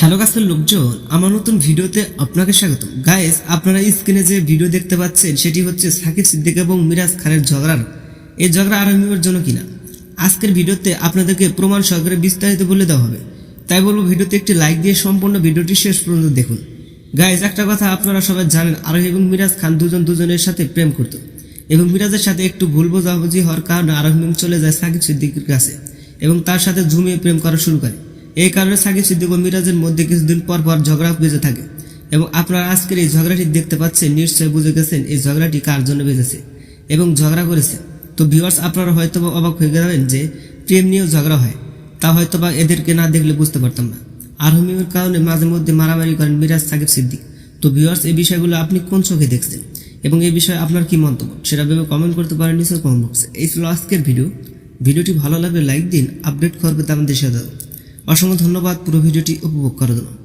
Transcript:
Hello গাছের লোকজন, আমার নতুন ভিডিওতে আপনাকে স্বাগত গাইস আপনারা স্ক্রিনে যে ভিডিও দেখতে পাচ্ছেন, সেটি হচ্ছে সাকিব সিদ্দিক এবং মিরাজ খানের ঝগড়ার এই ঝগড়া আরম্ভের জন্য কিনা? আজকের ভিডিওতে আপনাদেরকে প্রমাণ সহকারে বিস্তারিত বলে দেওয়া হবে। তাই বলব, ভিডিওতে একটি লাইক দিয়ে সম্পূর্ণ ভিডিওটি শেষ পর্যন্ত দেখুন। গাইজ একটা কথা আপনারা সবাই জানেন, আরোহী এবং মিরাজ খান দুজন দুজনের সাথে প্রেম করত। এবং মিরাজের সাথে একটু ভুল বোঝাবুঝি হওয়ার কারণে আরোহী চলে যায় সাকিব সিদ্দিকের কাছে। এবং তার সাথে ঝুমিয়ে প্রেম করা শুরু করে। এই কারণে সাকিব সিদ্দিক ও মিরাজের মধ্যে কিছুদিন পর পর ঝগড়া বেঁচে থাকে। এবং আপনারা আজকের এই ঝগড়াটি দেখতে পাচ্ছেন নিশ্চয় বুঝে গেছেন এই ঝগড়াটি কার জন্য বেঁচেছে এবং ঝগড়া করেছে। তো ভিউয়ার্স আপনারা হয়তো অবাক হয়ে গেলেন যে প্রেম নিয়েও ঝগড়া হয়। তা হয়তো বা এদেরকে না দেখলে বুঝতে পারতাম না। আরহমিমের কারণে মাঝে মধ্যে মারামারি করেন মিরাজ সাকিব সিদ্দিক। তো ভিউয়ার্স এই বিষয়গুলো আপনি কোন চোখে দেখছেন? এবং এই বিষয়ে আপনার কি মন্তব্য? সেটা ভেবে কমেন্ট করতে পারেন নিশ্চয় কমেন্ট বক্সে এই ছিল আজকের ভিডিও ভিডিওটি ভালো লাগলে লাইক দিন, আপডেট করবে আমাদের সাথে অসংখ্য ধন্যবাদ, পুরো ভিডিওটি উপভোগ করার জন্য